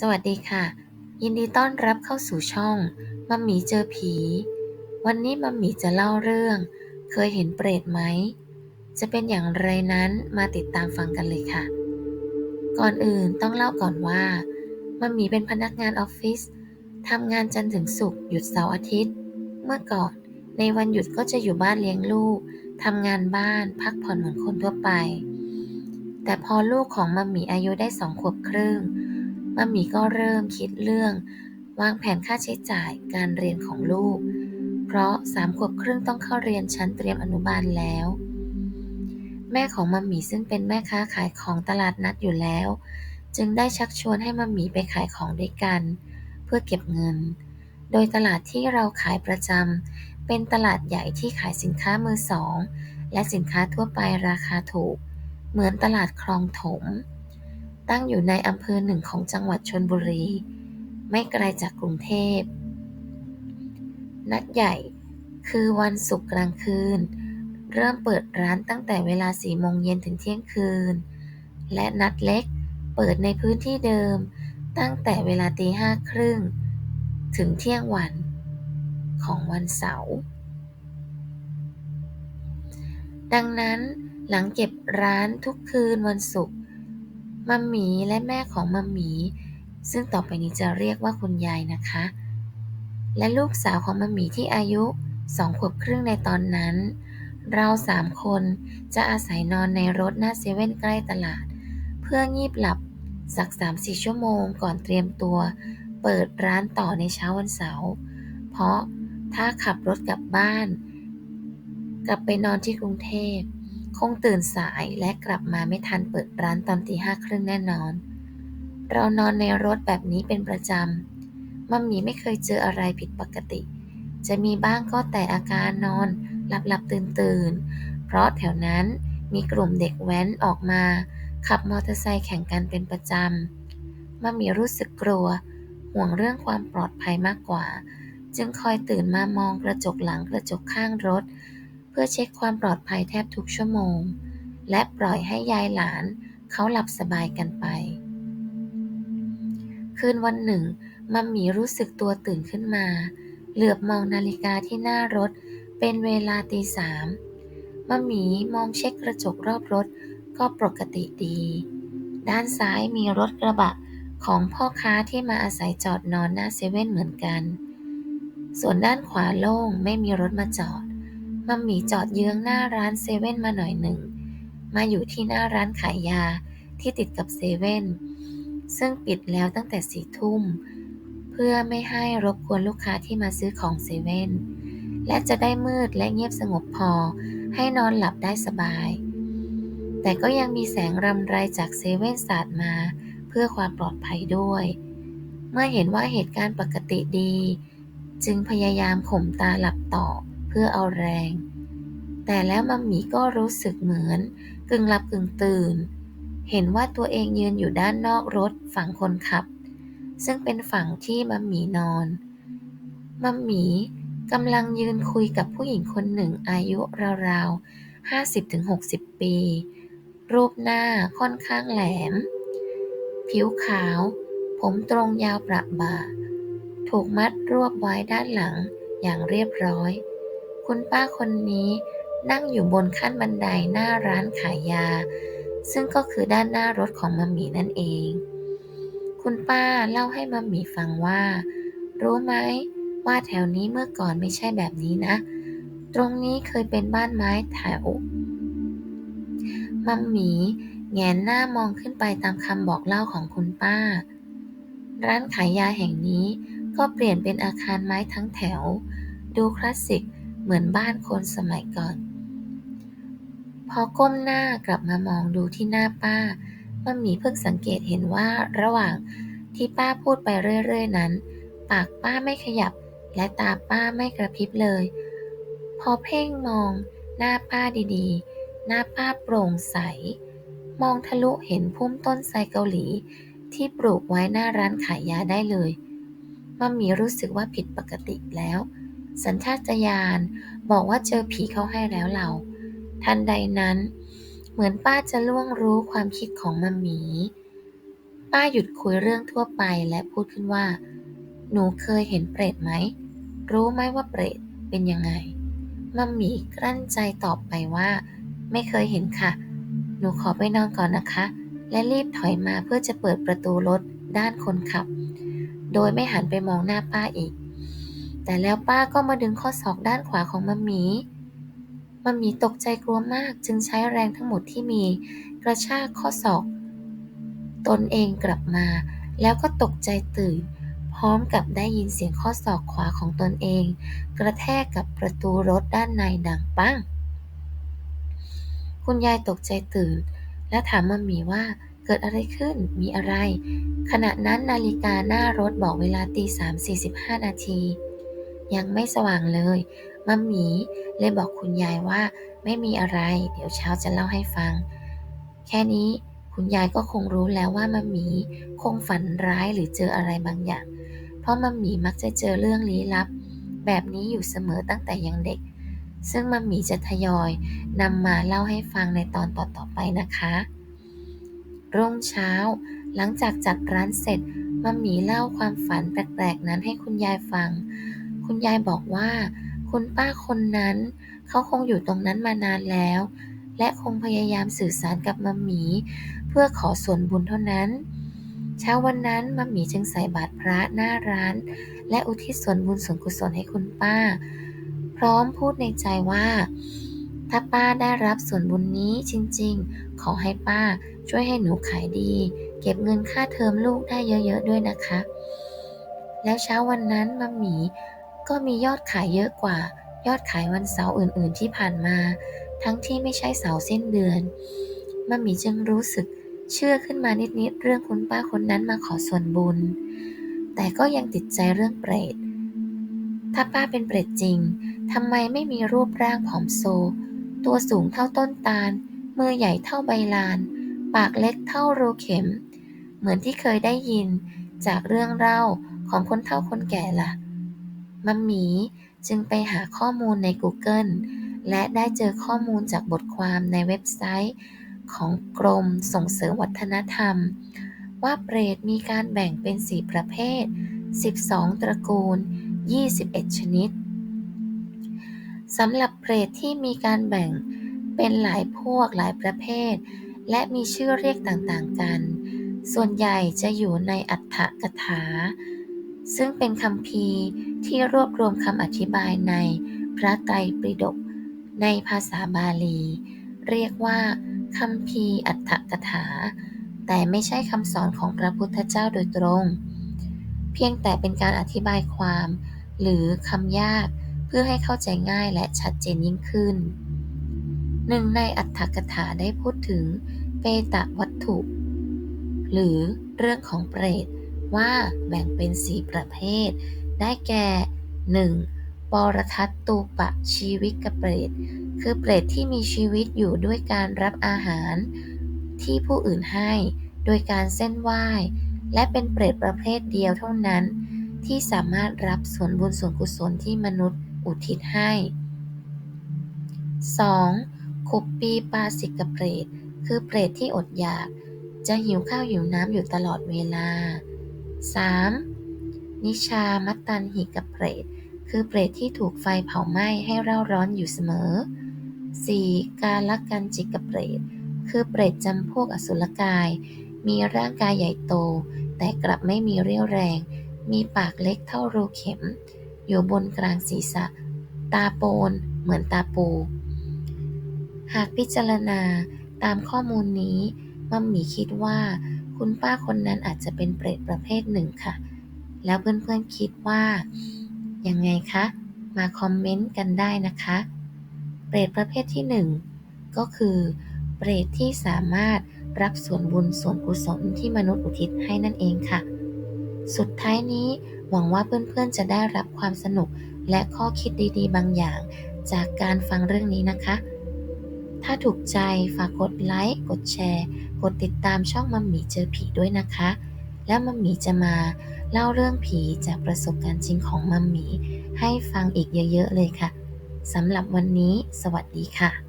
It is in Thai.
สวัสดีค่ะ ยินดีต้อนรับเข้าสู่ช่องมัมหมีเจอผี วันนี้มัมหมีจะเล่าเรื่อง เคยเห็นเปรตไหม จะเป็นอย่างไรนั้นมาติดตามฟังกันเลยค่ะ ก่อนอื่นต้องเล่าก่อนว่ามัมหมีเป็นพนักงานออฟฟิศทำงานจันทร์ถึงศุกร์หยุดเสาร์อาทิตย์ เมื่อก่อนในวันหยุดก็จะอยู่บ้านเลี้ยงลูกทำงานบ้านพักผ่อนเหมือนคนทั่วไป แต่พอลูกของมัมหมีอายุได้สองขวบครึ่ง มัมมี่ก็เริ่มคิดเรื่อง วางแผนค่าใช้จ่ายการเรียนของลูก เพราะสามขวบครึ่งต้องเข้าเรียนชั้นเตรียมอนุบาลแล้ว แม่ของมัมมี่ซึ่งเป็นแม่ค้าขายของตลาดนัดอยู่แล้ว จึงได้ชักชวนให้มัมมี่ไปขายของด้วยกัน เพื่อเก็บเงิน โดยตลาดที่เราขายประจำเป็นตลาดใหญ่ที่ขายสินค้ามือสองและสินค้าทั่วไปราคาถูก เหมือนตลาดคลองถม ตั้งอยู่ในอำเภอหนึ่งของจังหวัดชนบุรี ไม่ไกลจากกรุงเทพ นัดใหญ่ คือวันศุกร์กลางคืน เริ่มเปิดร้านตั้งแต่เวลาสี่โมงเย็นถึงเที่ยงคืน และนัดเล็กเปิดในพื้นที่เดิม ตั้งแต่เวลาตีห้าครึ่งถึงเที่ยงวันของวันเสาร์ ดังนั้นหลังเก็บร้านทุกคืนวันศุกร์ มัมหมีและแม่ของมัมหมี ซึ่งต่อไปนี้จะเรียกว่าคุณยายนะคะ และลูกสาวของมัมหมีที่อายุสองขวบครึ่งในตอนนั้น เราสามคนจะอาศัยนอนในรถหน้าเซเว่นใกล้ตลาด เพื่องีบหลับสักสามสี่ชั่วโมงก่อนเตรียมตัว เปิดร้านต่อในเช้าวันเสาร์เพราะถ้าขับรถกลับบ้าน กลับไปนอนที่กรุงเทพ คงตื่นสายและกลับมาไม่ทันเปิดร้านตอนตีห้าครึ่งแน่นอน เรานอนในรถแบบนี้เป็นประจำ มัมมี่ไม่เคยเจออะไรผิดปกติ จะมีบ้างก็แต่อาการนอน หลับหลับตื่นตื่น เพราะแถวนั้นมีกลุ่มเด็กแว้นออกมา ขับมอเตอร์ไซค์แข่งกันเป็นประจำ มัมมี่รู้สึกกลัว ห่วงเรื่องความปลอดภัยมากกว่า จึงคอยตื่นมามองกระจกหลังกระจกข้างรถ พื่อเช็คความปลอดภัยแทบทุกชั่วโมง และปล่อยให้ยายหลานเขาหลับสบายกันไป คืนวันหนึ่ง มัมมี่รู้สึกตัวตื่นขึ้นมา เหลือบมองนาฬิกาที่หน้ารถ เป็นเวลาตีสามมัมมี่มองเช็คกระจกรอบรถก็ปกติดี ด้านซ้ายมีรถกระบะของพ่อค้าที่มาอาศัยจอดนอนหน้าเซเว่นเหมือนกัน ส่วนด้านขวาโล่งไม่มีรถมาจอด มัมหมีจอดเยื้องหน้าร้านเซเว่นมาหน่อยหนึ่ง มาอยู่ที่หน้าร้านขายยาที่ติดกับเซเว่นซึ่งปิดแล้วตั้งแต่สี่ทุ่ม เพื่อไม่ให้รบกวนลูกค้าที่มาซื้อของเซเว่นและจะได้มืดและเงียบสงบพอให้นอนหลับได้สบาย แต่ก็ยังมีแสงรำไรจากเซเว่นสาดมา เพื่อความปลอดภัยด้วย เมื่อเห็นว่าเหตุการณ์ปกติดี จึงพยายามข่มตาหลับต่อ พื่อเอาแรง แต่แล้วมัมมี่ก็รู้สึกเหมือน กึ่งหลับกึ่งตื่น เห็นว่าตัวเองยืนอยู่ด้านนอกรถฝั่งคนขับ ซึ่งเป็นฝั่งที่มัมมี่นอน มัมมี่กำลังยืนคุยกับผู้หญิงคนหนึ่งอายุราวๆ50-60ปี รูปหน้าค่อนข้างแหลม ผิวขาว ผมตรงยาวประบ่า ถูกมัดรวบไว้ด้านหลังอย่างเรียบร้อย คุณป้าคนนี้นั่งอยู่บนขั้นบันไดหน้าร้านขายยา ซึ่งก็คือด้านหน้ารถของมัมมี่นั่นเอง คุณป้าเล่าให้มัมมี่ฟังว่า รู้ไหมว่าแถวนี้เมื่อก่อนไม่ใช่แบบนี้นะ ตรงนี้เคยเป็นบ้านไม้แถวมัมหมีแงนหน้ามองขึ้นไปตามคำบอกเล่าของคุณป้า ร้านขายยาแห่งนี้ก็เปลี่ยนเป็นอาคารไม้ทั้งแถว ดูคลาสสิก เหมือนบ้านคนสมัยก่อน พอก้มหน้ากลับมามองดูที่หน้าป้ามัมมี่เพิ่งสังเกตเห็นว่าระหว่างที่ป้าพูดไปเรื่อยๆนั้น ปากป้าไม่ขยับและตาป้าไม่กระพริบเลย พอเพ่งมองหน้าป้าดีๆ หน้าป้าโปร่งใส มองทะลุเห็นพุ่มต้นไทรเกาหลี ที่ปลูกไว้หน้าร้านขายยาได้เลยมัมมี่รู้สึกว่าผิดปกติแล้ว สัญชาตญาณบอกว่าเจอผีเข้าให้แล้วเรา ทันใดนั้น เหมือนป้าจะล่วงรู้ความคิดของมัมหมีปป้าหยุดคุยเรื่องทั่วไปและพูดขึ้นว่า หนูเคยเห็นเปรตไหม รู้ไหมว่าเปรตเป็นยังไง มัมหมีกลั้นใจตอบไปว่า ไม่เคยเห็นค่ะ หนูขอไปนอนก่อนนะคะ และรีบถอยมาเพื่อจะเปิดประตูรถด้านคนขับ โดยไม่หันไปมองหน้าป้าอีก แต่แล้วป้าก็มาดึงข้อศอกด้านขวาของมัมหมี มัมหมีตกใจกลัวมากจึงใช้แรงทั้งหมดที่มีกระชากข้อศอก ตนเองกลับมา แล้วก็ตกใจตื่น พร้อมกับได้ยินเสียงข้อศอกขวาของตนเอง กระแทกกับประตูรถด้านในดังปังคุณยายตกใจตื่น และถามมัมหมีว่าเกิดอะไรขึ้น มีอะไร ขณะนั้นนาฬิกาหน้ารถบอกเวลาตีสามสี่สิบห้านาที ยังไม่สว่างเลย มัมหมีเลยบอกคุณยายว่าไม่มีอะไร เดี๋ยวเช้าจะเล่าให้ฟัง แค่นี้คุณยายก็คงรู้แล้วว่ามัมหมีคงฝันร้ายหรือเจออะไรบางอย่าง เพราะมัมหมีมักจะเจอเรื่องลี้ลับ แบบนี้อยู่เสมอตั้งแต่ยังเด็ก ซึ่งมัมหมีจะทยอยนำมาเล่าให้ฟังในตอนต่อๆไปนะคะ รุ่งเช้า หลังจากจัดร้านเสร็จมัมหมีเล่าความฝันแปลกๆนั้นให้คุณยายฟัง คุณยายบอกว่า คุณป้าคนนั้น เขาคงอยู่ตรงนั้นมานานแล้ว และคงพยายามสื่อสารกับมัมหมี เพื่อขอส่วนบุญเท่านั้น เช้าวันนั้นมัมหมีจึงใส่บาตรพระหน้าร้าน และอุทิศส่วนบุญส่วนกุศลให้คุณป้า พร้อมพูดในใจว่า ถ้าป้าได้รับส่วนบุญนี้จริง ๆ ขอให้ป้าช่วยให้หนูขายดี เก็บเงินค่าเทอมลูกได้เยอะ ๆ ด้วยนะคะแล้วเช้าวันนั้นมัมหมี ก็มียอดขายเยอะกว่ายอดขายวันเสาร์อื่นๆที่ผ่านมา ทั้งที่ไม่ใช่เสาร์สิ้นเดือนมัมหมีจึงรู้สึกเชื่อขึ้นมานิดๆเรื่องคุณป้าคนนั้นมาขอส่วนบุญ แต่ก็ยังติดใจเรื่องเปรต ถ้าป้าเป็นเปรตจริงทำไมไม่มีรูปร่างผอมโซ ตัวสูงเท่าต้นตาล มือใหญ่เท่าใบลาน ปากเล็กเท่ารูเข็ม เหมือนที่เคยได้ยินจากเรื่องเล่าของคนเฒ่าคนแก่ล่ะ มัมหมีจึงไปหาข้อมูลใน Google และได้เจอข้อมูลจากบทความในเว็บไซต์ของกรมส่งเสริมวัฒนธรรม ว่าเปรตมีการแบ่งเป็น 4 ประเภท 12 ตระกูล 21 ชนิดสำหรับเปรตที่มีการแบ่งเป็นหลายพวกหลายประเภท และมีชื่อเรียกต่างๆกัน ส่วนใหญ่จะอยู่ในอัฏฐกถา ซึ่งเป็นคำพีที่รวบรวมคำอธิบายในพระไตรปิฎกในภาษาบาลี เรียกว่าคำพีอัฏฐกถา แต่ไม่ใช่คำสอนของพระพุทธเจ้าโดยตรง เพียงแต่เป็นการอธิบายความ หรือคำยากเพื่อให้เข้าใจง่ายและชัดเจนยิ่งขึ้น หนึ่งในอัฏฐกถาได้พูดถึงเปตะวัตถุ หรือเรื่องของเปรต ว่าแบ่งเป็นสีประเภท ได้แก่ 1. ปรทัตตูปะชีวิกเปรต คือเปรตที่มีชีวิตอยู่ด้วยการรับอาหาร ที่ผู้อื่นให้โดยการเส้นไหว้ และเป็นเปรตประเภทเดียวเท่านั้น ที่สามารถรับส่วนบุญส่วนกุศลที่มนุษย์อุทิศให้ 2. ขุปปีปาสิกเปรต คือเปรตที่อดอยาก จะหิวข้าวหิวน้ำอยู่ตลอดเวลา 3. นิชามัตตันหิกเปรต คือเปรตที่ถูกไฟเผาไหม้ให้เร่าร้อนอยู่เสมอ 4. การลกันจิกเปรต คือเปรตจำพวกอสุรกาย มีร่างกายใหญ่โต แต่กลับไม่มีเรี่ยวแรง มีปากเล็กเท่ารูเข็ม อยู่บนกลางศีรษะ ตาโปน เหมือนตาปู หากพิจารณาตามข้อมูลนี้ มัมมีคิดว่า คุณป้าคนนั้นอาจจะเป็นเปรตประเภทหนึ่งค่ะ แล้วเพื่อนๆคิดว่า ยังไงคะ มาคอมเมนต์กันได้นะคะ เปรตประเภทที่หนึ่งก็คือเปรตที่สามารถรับส่วนบุญส่วนกุศลที่มนุษย์อุทิศให้นั่นเองค่ะ สุดท้ายนี้หวังว่าเพื่อนๆจะได้รับความสนุกและข้อคิดดีๆ บางอย่าง จากการฟังเรื่องนี้นะคะ ถ้าถูกใจฝากกดไลค์ กดแชร์ กดติดตามช่องมัมหมีเจอผีด้วยนะคะ แล้วมัมหมีจะมาเล่าเรื่องผีจากประสบการณ์จริงของมัมหมีให้ฟังอีกเยอะๆเลยค่ะสำหรับวันนี้ สวัสดีค่ะ